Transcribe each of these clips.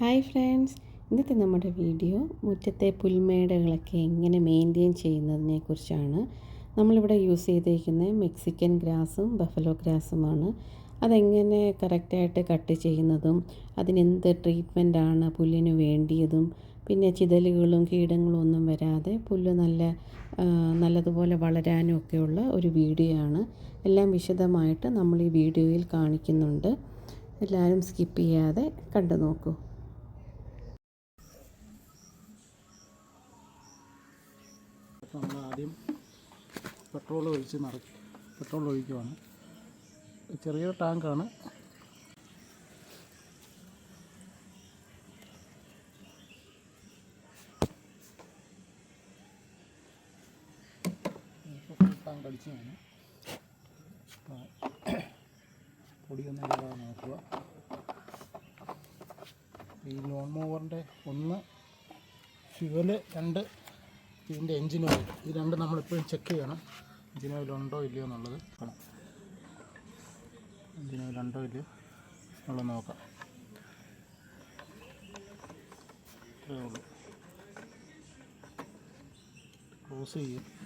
Hi friends. ഇന്നത്തെ നമ്മുടെ video മുറ്റത്തെ പുൽമേടുകളൊക്കെ എങ്ങനെ മെയിന്റെയിൻ ചെയ്യുന്നതിനെ കുറിച്ചാണ്. നമ്മളിവിടെ യൂസ് ചെയ്തിരിക്കുന്നത് മെക്സിക്കൻ ഗ്രാസും ബഫലോ ഗ്രാസുമാണ്. അതെങ്ങനെ കറക്റ്റായിട്ട് കട്ട് ചെയ്യുന്നതും അതിനെന്ത് ട്രീറ്റ്മെന്റാണ് പുല്ലിന് വേണ്ടിയതും പിന്നെ ചിതലുകളും കീടങ്ങളും ഒന്നും വരാതെ പുല്ല് നല്ല നല്ലതുപോലെ വളരാനും ഒക്കെയുള്ള ഒരു വീഡിയോ ആണ്. എല്ലാം വിശദമായിട്ട് നമ്മൾ ഈ വീഡിയോയിൽ കാണിക്കുന്നുണ്ട്. എല്ലാവരും സ്കിപ്പ് ചെയ്യാതെ കണ്ടു നോക്കൂ. നമ്മൾ ആദ്യം പെട്രോൾ ഒഴിച്ച് നിറ പെട്രോൾ ഒഴിക്കുവാണ്. ചെറിയൊരു ടാങ്കാണ്. ടാങ്ക് അടിച്ച് വേണം പൊടിയൊന്നും ഇല്ലാതെ നോക്കുക. ഈ ലോൺ മൂവറിന്റെ ഒന്ന് ഫ്യുവൽ രണ്ട് ഇതിന്റെ എൻജിൻ ഓയിൽ. ഇത് രണ്ടും നമ്മളിപ്പോഴും ചെക്ക് ചെയ്യണം. എൻജിൻ ഓയിൽ ഉണ്ടോ ഇല്ലയോ എന്നുള്ളത് കാണാം. എൻജിൻ ഓയിൽ ഉണ്ടോ ഇല്ലയോ എന്നുള്ളത് നോക്കാം. ഇത്രയേ ഉള്ളൂ. ക്ലോസ് ചെയ്യും.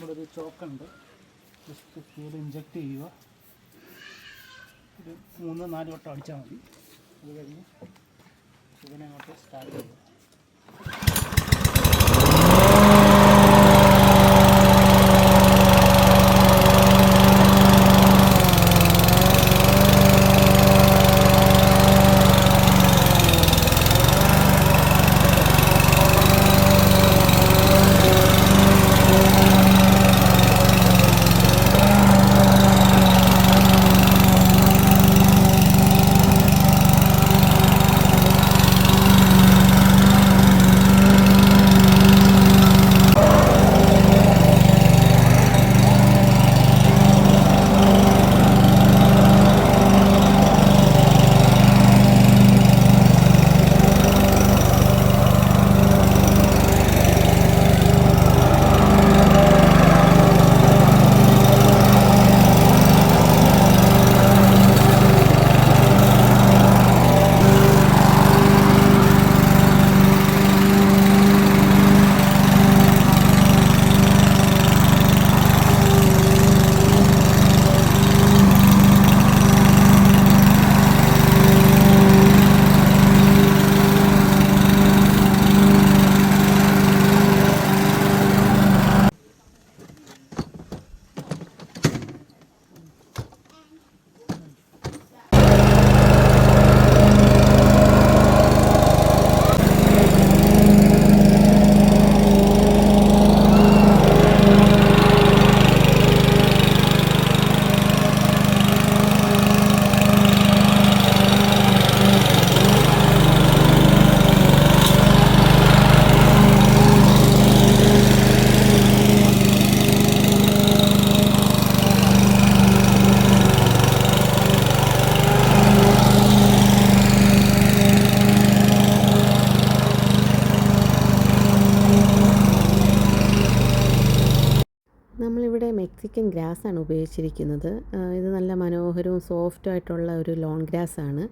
ഇവിടെ ഒരു ചോക്കുണ്ട്. ജസ്റ്റ് ഫ്യൂൽ ഇഞ്ചക്ട് ചെയ്യുക. ഒരു മൂന്ന് നാല് വട്ടം അടിച്ചാൽ മതി. അത് കഴിഞ്ഞ് ഇതിനെ അങ്ങോട്ട് സ്റ്റാർട്ട് ചെയ്യുക. നമ്മളിവിടെ മെക്സിക്കൻ ഗ്രാസ് ആണ് ഉപയോഗിച്ചിരിക്കുന്നത് ഇത് നല്ല മനോഹരവും സോഫ്റ്റും ആയിട്ടുള്ള ഒരു ലോൺ ഗ്രാസ് ആണ്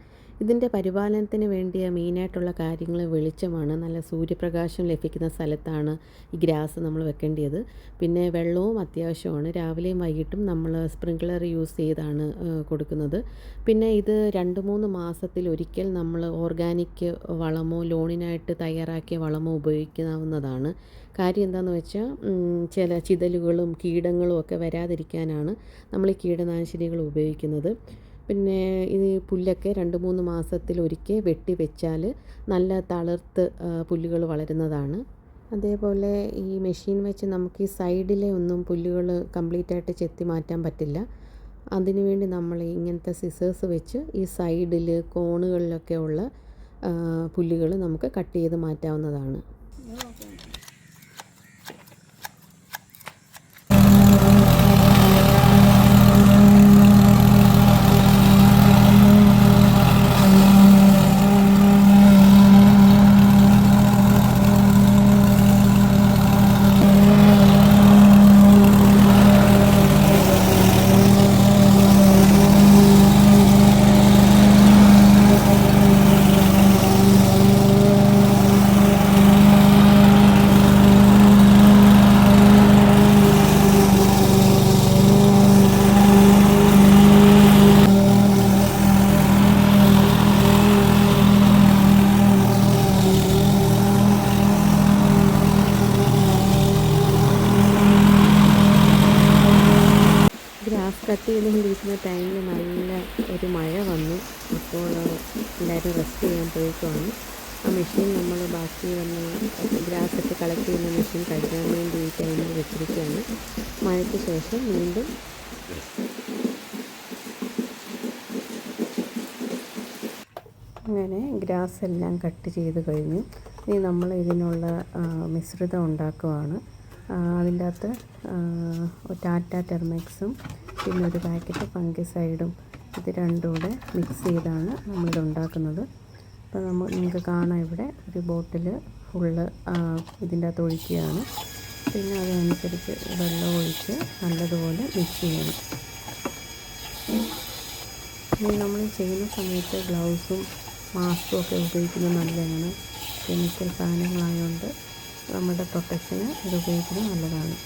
ഇതിന്റെ പരിപാലനത്തിന് വേണ്ടിയ മെയിനായിട്ടുള്ള കാര്യങ്ങൾ വെളിച്ചമാണ്. നല്ല സൂര്യപ്രകാശം ലഭിക്കുന്ന സ്ഥലത്താണ് ഈ ഗ്രാസ് നമ്മൾ വെക്കേണ്ടത് പിന്നെ വെള്ളവും അത്യാവശ്യമാണ്. രാവിലെയും വൈകിട്ടും നമ്മൾ സ്പ്രിങ്ക്ലർ യൂസ് ചെയ്താണ് കൊടുക്കുന്നത്. പിന്നെ ഇത് രണ്ട് മൂന്ന് മാസത്തിൽ ഒരിക്കൽ നമ്മൾ ഓർഗാനിക് വളമോ ലോണിനായിട്ട് തയ്യാറാക്കിയ വളമോ ഉപയോഗിക്കാവുന്നതാണ്. കാര്യം എന്താണെന്ന് വെച്ചാൽ ചില ചിതലുകളും കീടങ്ങളും ഒക്കെ വരാതിരിക്കാനാണ് നമ്മൾ ഈ കീടനാശിനികൾ ഉപയോഗിക്കുന്നത്. പിന്നെ ഈ പുല്ലൊക്കെ രണ്ട് മൂന്ന് മാസത്തിലൊരിക്കൽ വെട്ടി വെച്ചാൽ നല്ല തളിർത്ത് പുല്ലുകൾ വളരുന്നതാണ്. അതേപോലെ ഈ മെഷീൻ വെച്ച് നമുക്ക് ഈ സൈഡിലെ ഒന്നും പുല്ലുകൾ കംപ്ലീറ്റ് ആയിട്ട് ചെത്തി മാറ്റാൻ പറ്റില്ല. അതിനുവേണ്ടി നമ്മൾ ഇങ്ങനത്തെ സിസേഴ്സ് വെച്ച് ഈ സൈഡിൽ കോണുകളിലൊക്കെ ഉള്ള പുല്ലുകൾ നമുക്ക് കട്ട് ചെയ്ത് മാറ്റാവുന്നതാണ് ചെയ്തുകൊണ്ടിരിക്കുന്ന ടൈമിൽ നല്ല ഒരു മഴ വന്നു അപ്പോൾ എല്ലാവരും റെസ്റ്റ് ചെയ്യാൻ ആ മെഷീൻ നമ്മൾ ബാക്കി വന്ന് ഗ്രാസ് ഒക്കെ കളക്ട് ചെയ്യുന്ന മെഷീൻ കഴുകാൻ വേണ്ടി അതിന് വെച്ചിരിക്കുകയാണ്. മഴയ്ക്ക് ശേഷം വീണ്ടും അങ്ങനെ ഗ്രാസ് എല്ലാം കട്ട് ചെയ്ത് കഴിഞ്ഞു. ഇനി നമ്മൾ ഇതിനുള്ള മിശ്രിതം ഉണ്ടാക്കുവാണ്. അതിന്റെ അകത്ത് ടാറ്റ ടെർമെക്സും പിന്നെ ഒരു പാക്കറ്റ് ഫംഗിസൈഡും ഇത് രണ്ടും കൂടെ മിക്സ് ചെയ്താണ് നമ്മളിത് ഉണ്ടാക്കുന്നത്. അപ്പോൾ നമ്മൾ നിങ്ങൾക്ക് കാണാം ഇവിടെ ഒരു ബോട്ടിൽ ഫുള്ള് ഇതിന്റെ അകത്ത് ഒഴിക്കുകയാണ്. പിന്നെ അതനുസരിച്ച് വെള്ളം ഒഴിച്ച് നല്ലതുപോലെ മിക്സ് ചെയ്യണം. ഇനി നമ്മൾ ചെയ്യുന്ന സമയത്ത് ഗ്ലൗസും മാസ്കും ഒക്കെ ഉപയോഗിക്കുന്നത് നല്ലതാണ്. കെമിക്കൽ സാധനങ്ങളായതുകൊണ്ട് നമ്മുടെ പ്രൊട്ടക്ഷന് ഇത് ഉപയോഗിക്കുന്നത് നല്ലതാണ്.